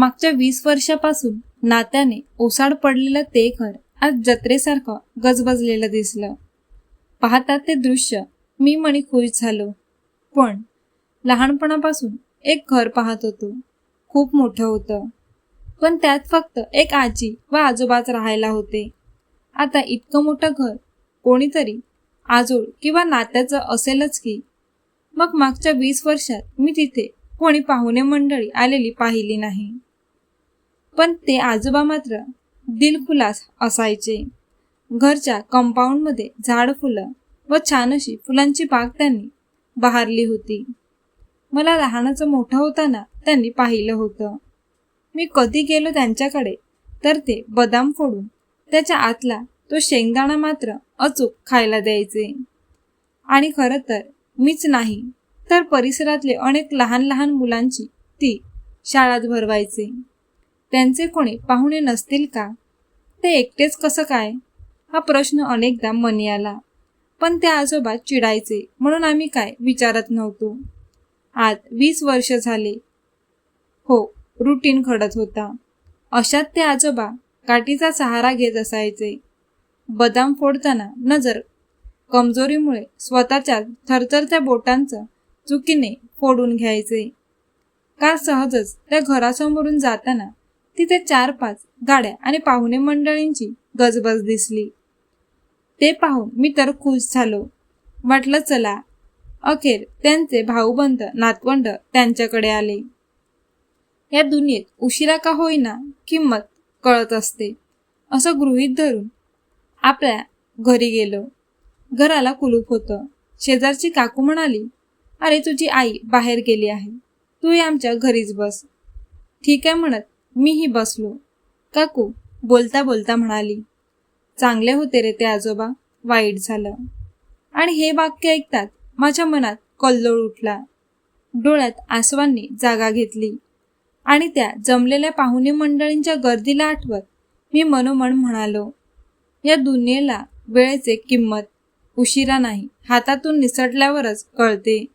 मागच्या वीस वर्षापासून नात्याने ओसाड पडलेलं ते घर आज जत्रेसारखं गजबजलेलं दिसलं. पाहता ते दृश्य मी मणी खुश झालो. पण लहानपणापासून एक घर पाहत होतो. खूप मोठं होतं. पण त्यात फक्त एक आजी व आजोबाच राहायला होते. आता इतकं मोठं घर कोणीतरी आजोळ किंवा नात्याचं असेलच की? मग मागच्या वीस वर्षात मी तिथे कोणी पाहुणे मंडळी आलेली पाहिली नाही. पण ते आजोबा मात्र दिलखुलास असायचे. घरच्या कंपाऊंडमध्ये झाड फुलं व छान अशी फुलांची बाग त्यांनी बहारली होती. मला लहानाचं मोठं होताना त्यांनी पाहिलं होतं. मी कधी गेलो त्यांच्याकडे तर ते बदाम फोडून त्याच्या आतला तो शेंगदाणा मात्र अचूक खायला द्यायचे. आणि खरं तर मीच नाही तर परिसरातले अनेक लहान लहान मुलांची ती शाळात भरवायचे. त्यांचे कोणी पाहुणे नसतील का? ते एकटेच कसं काय? हा प्रश्न अनेकदा मनी आला. पण त्या आजोबा चिडायचे. म्हणून आम्ही काय विचारत नव्हतो. आज वीस वर्ष झाले. हो रुटीन घडत होता. अशात ते आजोबा काठीचा सहारा घेत असायचे. बदाम फोडताना नजर कमजोरीमुळे स्वतःच्या थरथरत्या बोटांचं चुकीने फोडून घ्यायचे. का सहजच त्या घरासमोरून जाताना तिथे चार पाच गाड्या आणि पाहुणे मंडळींची गजबज दिसली. ते पाहून मी तर खुश झालो. वाटलं चला अखेर त्यांचे भाऊबंद नातवंड त्यांच्याकडे आले. या दुनियेत उशिरा का होईना किंमत कळत असते असं गृहीत धरून आपल्या घरी गेलो. घराला कुलूप होतं. शेजारची काकू म्हणाली अरे तुझी आई बाहेर गेली आहे. तूही आमच्या घरीच बस. ठीक आहे म्हणत मीही बसलो. काकू बोलता बोलता म्हणाली. चांगले होते रे ते आजोबा. वाईट झालं. आणि हे वाक्य ऐकतात माझ्या मनात कल्लोळ उठला. डोळ्यात आसवांनी जागा घेतली. आणि त्या जमलेल्या पाहुणे मंडळींच्या गर्दीला आठवत मी मनोमन म्हणालो या दुनियेला वेळेचे किंमत उशिरा नाही. हातातून निसटल्यावरच कळते.